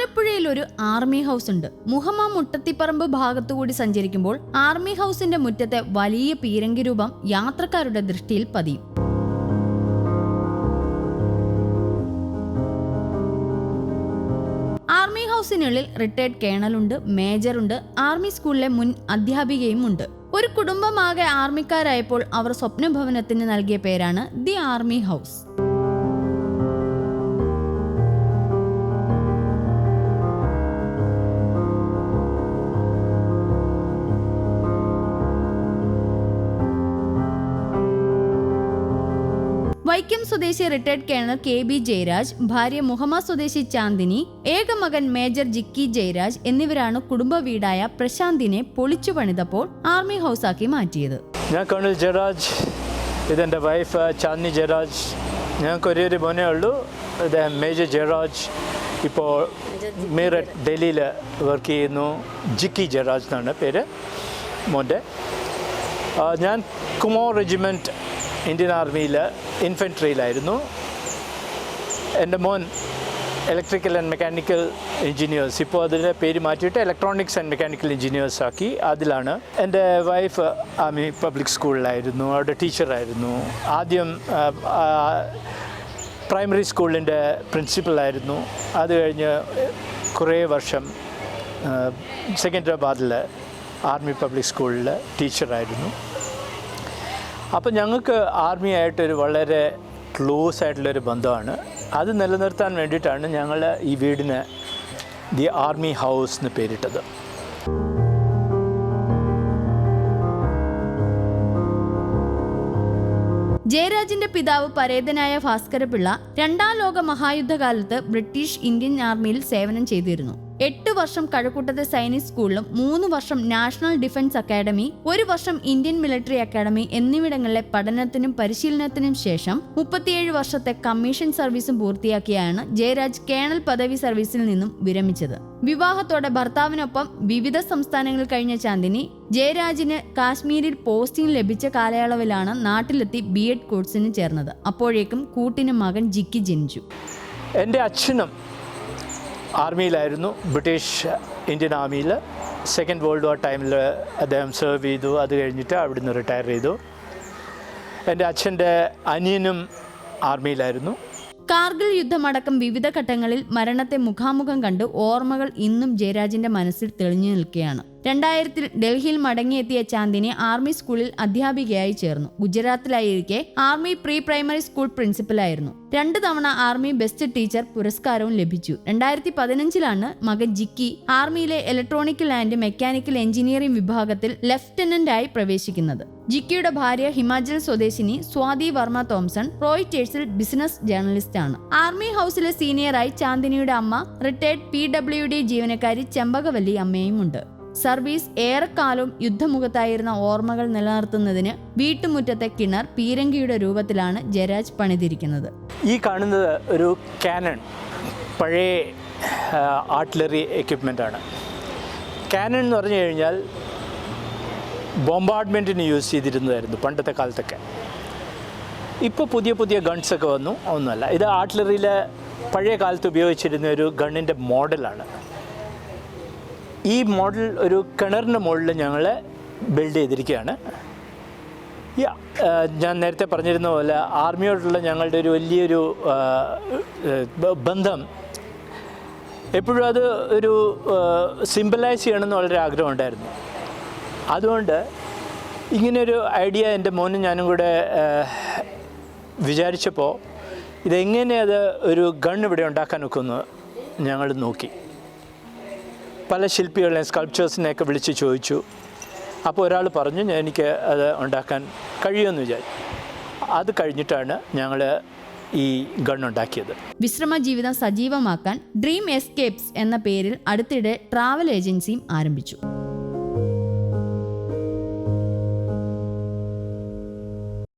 ആലപ്പുഴയിൽ ഒരു army house ഉണ്ട്. മുഹമ്മ മുട്ടത്തിപ്പറമ്പ് ഭാഗത്തുകൂടി സഞ്ചരിക്കുമ്പോൾ ആർമി ഹൗസിന്റെ മുറ്റത്തെ വലിയ പീരങ്കി രൂപം യാത്രക്കാരുടെ ദൃഷ്ടിയിൽ പതിയും. ആർമി ഹൗസിനുള്ളിൽ റിട്ടയർഡ് കേണലുണ്ട് മേജറുണ്ട് ആർമി സ്കൂളിലെ മുൻ അധ്യാപികയും ഉണ്ട്. ഒരു കുടുംബമാകെ ആർമിക്കാരായപ്പോൾ അവർ സ്വപ്നഭവനത്തിന് നൽകിയ പേരാണ് ദി ആർമി ഹൗസ്. വൈക്കം സ്വദേശി retired colonel K B Jayaraj ഭാര്യ മുഹമ്മ സ്വദേശി ചാന്ദിനി ഏകമകൻ മേജർ ജിക്കി ജയരാജ് എന്നിവരാണ് കുടുംബ വീടായ പ്രശാന്തിനെ പൊളിച്ചു പണിതപ്പോൾ ആർമി ഹൗസാക്കി മാറ്റിയത്. ഞാൻ കേണൽ ജയരാജ് ഇതെന്റെ വൈഫ് ചാന്ദിനി ജയരാജ്. ഞങ്ങൾക്ക് ഒരേ ഒരു മോനേ ഉള്ളൂ. അദ്ദേഹം മേജർ ജയരാജ്. ഇപ്പോൾ മീററ്റ് ഡൽഹിയിൽ വർക്ക് ചെയ്യുന്നു. ജിക്കി ജയരാജ് എന്നാണ് പേര് മോന്റെ. ഞാൻ കുമോ റെജിമെന്റ് ഇന്ത്യൻ ആർമിയിൽ ഇൻഫെൻട്രിയിലായിരുന്നു എന്റെ മോൻ ഇലക്ട്രിക്കൽ ആൻഡ് മെക്കാനിക്കൽ എഞ്ചിനീയേഴ്സ് ഇപ്പോൾ അതിന്റെ പേര് മാറ്റിയിട്ട് ഇലക്ട്രോണിക്സ് ആൻഡ് മെക്കാനിക്കൽ എഞ്ചിനീയേഴ്സ് ആക്കി അതിലാണ്. എന്റെ വൈഫ് ആമി പബ്ലിക് സ്കൂളിലായിരുന്നു അവിടെ ടീച്ചറായിരുന്നു. ആദ്യം പ്രൈമറി സ്കൂളിന്റെ പ്രിൻസിപ്പളായിരുന്നു അത് കഴിഞ്ഞ് കുറേ വർഷം സെക്കൻഡ്രാബാദിൽ ആർമി പബ്ലിക് സ്കൂളിൽ ടീച്ചറായിരുന്നു അപ്പോൾ ഞങ്ങൾക്ക് ആർമിയായിട്ടൊരു വളരെ ക്ലോസ് ആയിട്ടുള്ളൊരു ബന്ധമാണ്. അത് നിലനിർത്താൻ വേണ്ടിയിട്ടാണ് ഞങ്ങൾ ഈ വീടിന് ദി ആർമി ഹൗസ് എന്ന് പേരിട്ടത്. ജയരാജിന്റെ പിതാവ് പരേതനായ ഭാസ്കരപിള്ള രണ്ടാം ലോക മഹായുദ്ധകാലത്ത് ബ്രിട്ടീഷ് ഇന്ത്യൻ ആർമിയിൽ സേവനം ചെയ്തിരുന്നു. എട്ട് വർഷം കഴക്കൂട്ടത്തെ സൈനിക് സ്കൂളിലും മൂന്ന് വർഷം നാഷണൽ ഡിഫൻസ് അക്കാദമി ഒരു വർഷം ഇന്ത്യൻ മിലിറ്ററി അക്കാദമി എന്നിവിടങ്ങളിലെ പഠനത്തിനും പരിശീലനത്തിനും ശേഷം മുപ്പത്തിയേഴ് വർഷത്തെ കമ്മീഷൻ സർവീസും പൂർത്തിയാക്കിയാണ് ജയരാജ് കേണൽ പദവി സർവീസിൽ നിന്നും വിരമിച്ചത്. വിവാഹത്തോടെ ഭർത്താവിനൊപ്പം വിവിധ സംസ്ഥാനങ്ങളിൽ കഴിഞ്ഞ ചാന്ദിനി ജയരാജിന് കാശ്മീരിൽ പോസ്റ്റിംഗ് ലഭിച്ച കാലയളവിലാണ് നാട്ടിലെത്തി ബി എഡ് കോഴ്സിന് ചേർന്നത്. അപ്പോഴേക്കും കൂട്ടിന് മകൻ ജിക്കി ജനിച്ചു. എന്റെ അച്ഛനും ആർമിയിലായിരുന്നു ബ്രിട്ടീഷ് ഇന്ത്യൻ ആർമിയിൽ സെക്കൻഡ് വേൾഡ് വാർ ടൈമിൽ അദ്ദേഹം സെർവ് ചെയ്തു. അത് കഴിഞ്ഞിട്ട് അവിടുന്ന് റിട്ടയർ ചെയ്തു. എന്റെ അച്ഛന്റെ അനിയനും ആർമിയിലായിരുന്നു. കാർഗിൽ യുദ്ധമടക്കം വിവിധ ഘട്ടങ്ങളിൽ മരണത്തെ മുഖാമുഖം കണ്ട് ഓർമ്മകൾ ഇന്നും ജയരാജിന്റെ മനസ്സിൽ തെളിഞ്ഞു നിൽക്കുകയാണ്. രണ്ടായിരത്തിൽ ഡൽഹിയിൽ മടങ്ങിയെത്തിയ ചാന്ദിനി ആർമി സ്കൂളിൽ അധ്യാപികയായി ചേർന്നു. ഗുജറാത്തിലായിരിക്കെ ആർമി പ്രീ പ്രൈമറി സ്കൂൾ പ്രിൻസിപ്പലായിരുന്നു. രണ്ട് തവണ ആർമി ബെസ്റ്റ് ടീച്ചർ പുരസ്കാരവും ലഭിച്ചു. രണ്ടായിരത്തി പതിനഞ്ചിലാണ് മകൻ ജിക്കി ആർമിയിലെ ഇലക്ട്രോണിക്കൽ ആൻഡ് മെക്കാനിക്കൽ എഞ്ചിനീയറിംഗ് വിഭാഗത്തിൽ ലഫ്റ്റനന്റായി പ്രവേശിക്കുന്നത്. ജിക്കിയുടെ ഭാര്യ ഹിമാചൽ സ്വദേശിനി സ്വാതി വർമ്മ തോംസൺ റോയിറ്റേഴ്സിൽ ബിസിനസ് ജേർണലിസ്റ്റ് ആണ് ആർമി ഹൗസിലെ സീനിയറായി ചാന്ദിനിയുടെ അമ്മ റിട്ടയർഡ് പി ഡബ്ല്യു ഡി ജീവനക്കാരി ചെമ്പകവല്ലി അമ്മയുമുണ്ട്. സർവീസ് ഏറെക്കാലം യുദ്ധമുഖത്തായിരുന്ന ഓർമ്മകൾ നിലനിർത്തുന്നതിന് വീട്ടുമുറ്റത്തെ കിണർ പീരങ്കിയുടെ രൂപത്തിലാണ് ജയരാജ് പണിതിരിക്കുന്നത്. ഈ കാണുന്നത് ഒരു കാനൺ പഴയ ആർട്ടിലറി എക്യുപ്മെന്റാണ് കാനൺ എന്ന് പറഞ്ഞു കഴിഞ്ഞാൽ ബോംബാർഡ്മെന്റിന് യൂസ് ചെയ്തിരുന്നതായിരുന്നു പണ്ടത്തെ കാലത്തൊക്കെ. ഇപ്പോൾ പുതിയ പുതിയ ഗൺസൊക്കെ വന്നു ഒന്നുമല്ല. ഇത് ആർട്ടിലറിയിലെ പഴയ കാലത്ത് ഉപയോഗിച്ചിരുന്ന ഒരു ഗണ്ണിന്റെ മോഡലാണ് ഈ മോഡൽ ഒരു കിണറിന്റെ മുകളിൽ ഞങ്ങൾ ബിൽഡ് ചെയ്തിരിക്കുകയാണ്. ഞാൻ നേരത്തെ പറഞ്ഞിരുന്ന പോലെ ആർമിയോടുള്ള ഞങ്ങളുടെ ഒരു വലിയൊരു ബന്ധം. എപ്പോഴും അത് ഒരു സിമ്പിളൈസ് ചെയ്യണമെന്ന് വളരെ ആഗ്രഹം ഉണ്ടായിരുന്നു. അതുകൊണ്ട് ഇങ്ങനൊരു ഐഡിയ എന്റെ മോനും ഞാനും കൂടെ വിചാരിച്ചപ്പോൾ ഇതെങ്ങനെ അത് ഒരു ഗൺ ഇവിടെ ഉണ്ടാക്കാൻ ഒക്കുമെന്ന് ഞങ്ങൾ നോക്കി. പല ശില്പികളെയും സ്കൾപ്ചേഴ്സിനെയൊക്കെ വിളിച്ച് ചോദിച്ചു. അപ്പോൾ ഒരാൾ പറഞ്ഞു "ഞാൻ- എനിക്ക് അത് ഉണ്ടാക്കാൻ കഴിയുമെന്ന് വിചാരിച്ചു അത് കഴിഞ്ഞിട്ടാണ് ഞങ്ങൾ ഈ ഗണ്ണുണ്ടാക്കിയത് വിശ്രമ ജീവിതം സജീവമാക്കാൻ ഡ്രീം എസ്കേപ്സ് എന്ന പേരിൽ അടുത്തിടെ ട്രാവൽ ഏജൻസിയും ആരംഭിച്ചു.